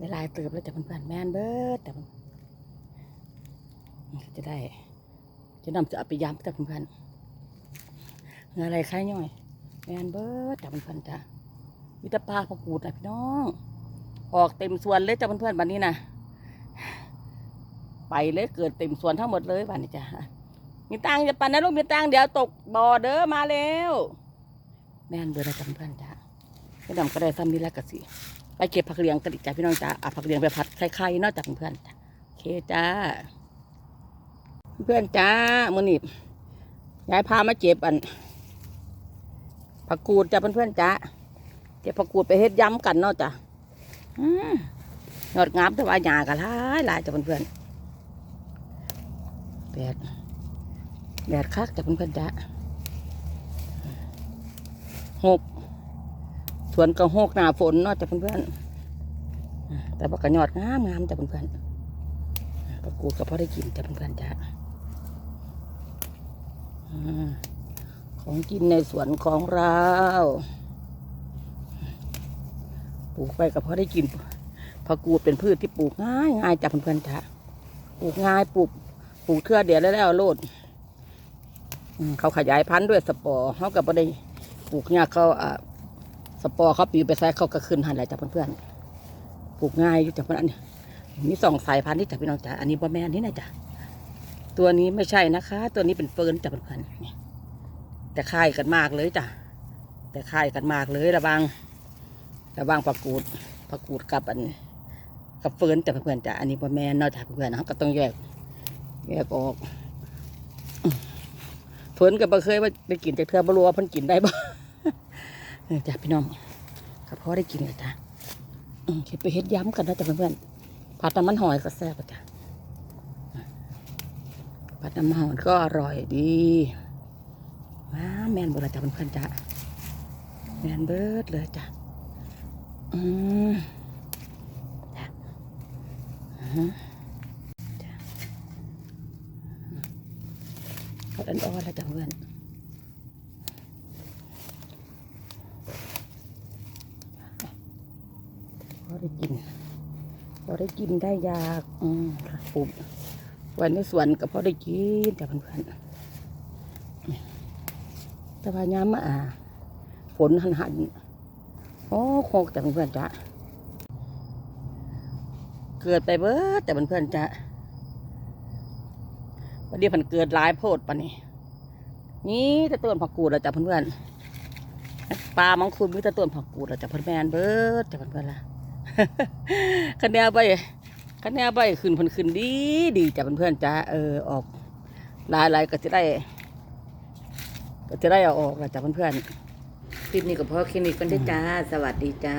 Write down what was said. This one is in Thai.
เวลายเติบแล้วจะเพื่อนๆแม่นเบิดแต่มันมันจะได้ จะนำจะเอาไปย้ำแต่เพื่อนๆเงนอะไรคล้ายย่อยแม่นเบิดแต่เพื่อนๆจ้ะมีต่ปลาประกูดนะพี่น้อง ออกเต็มสวนเลยจ้ะเพื่อนๆบันนี้นะไปเลยเกิดเต็มสวนทั้งหมดเลยวันนี้จ้ะมีตังจะปันนะลูกมีตังเดี๋ยวตกบ่อเด้อมาแล้ว แม่นเบิดแล้วจ้ะเพื่อนๆจ้ะพี่น้องก็ได้ซ้ำนี้แล้วก็สิ ไปเก็บผักเหลียงกันอีกจ้ะพี่น้องจ้าเอาผักเหลียงไปผัดไข่ๆนอกจากเพื่อนๆจ้ะโอเคจ้า เพื่อนจ้ามือนีบยายพามาเจ็บอันผักกูดจ้ะเพื่อนๆจ้าเก็บผักกูดไปเฮ็ดยำกันเนาะจ้ะอืมยอดงามแต่ว่าหยากันหลายหลายจ้ะเพื่อนๆแดดแดดคักจ้ะเพื่อนๆจ้าหก วนกระโฮกหนาฝนเนาะจ้ะเพื่อนๆอ่าแต่ว่ากระยอดงามงามจ้ะเพื่อนๆประกูดก็พอได้กินจ้ะเพื่อนๆจ้ะอ่าของกินในสวนของเราปลูกไปก็พอได้กินผักกูดเป็นพืชที่ปลูกง่ายง่ายจ้ะเพื่อนๆจ้ะปลูกง่ายปลูกปลูกเทือเดียวแล้วแล้วโลดเขาขยายพันธุ์ด้วยสปอร์เขาก็บ่ได้ปลูกเนี่ยเขาอ่า สปอร์เขาปีไปใส่เขาก็ขึ้นหันแหลจ้ะเพื่อนๆปลูกง่ายอยู่จ้ะเพื่อนอันนี้มีสองสายพันธุ์ที่จ้ะพี่น้องจ้ะอันนี้บะแมนนี่นะจ้ะตัวนี้ไม่ใช่นะคะ ตัวนี้เป็นเฟิร์นจ้ะเพื่อนๆแต่คล้ายกันมากเลยจ้ะแต่คล้ายกันมากเลยระวังระวังผักกูดผักกูดกับอันกับเฟิร์นจ้ะเพื่อนๆจ้ะอันนี้บะแมนนาะจ้ะเพื่อนๆเขาก็ต้องแยก แยกออกเฟิร์นก็บ่เคยว่าไปกินแต่เพื่อบรู้ว่าเพิ่นกินได้บ่ ออจ้ะพี่น้องกับพ่อได้กินเลยจ้ะเก็บไปเฮ็ดย้ำกันนะจ้ะเพื่อนๆผัดน้ำมันหอยก็แซ่บจ้ะผัดน้ำมันหอยก็อร่อยดีมาแมนเบิดละจ้ะเพื่อนๆจ้ะแมนเบิดเลยจ้ะอืมจ้ะอือจ้ะอืมเขาดันอ่อนแล้วจ้ะเพื่อน พอ ได้กินพอได้กินได้ยากอืมค่ะปลูกไว้ในสวนก็พอได้กินแต่เพื่อนๆแต่ว่าย้ำมาอ่าฝนหันหันโอ้โคกแต่เพื่อนๆจ้ะเกิดไปเบิดแต่เพื่อนๆจ้ะวันเดียวมันเกิดหลายโพดปะนี่นี่แต่ต้นผักกูดแล้วจ้ะเพื่อนๆปลามังคุดมีต่ต้นผักกูดแล้วจ้ะเพื่อนแมนเบิดจ้ะเพื่อนๆล่ะ คะแนนใบคะแนนใบขึ้นพันขึ้นดีดีจ้ะเพื่อนๆจ้าเออออกลายลายก็จะได้ ก็จะได้เอาออกละจ้ะเพื่อนๆคลิปนี้ก็พอคลินิกกันได้อจ้า สวัสดีจ้า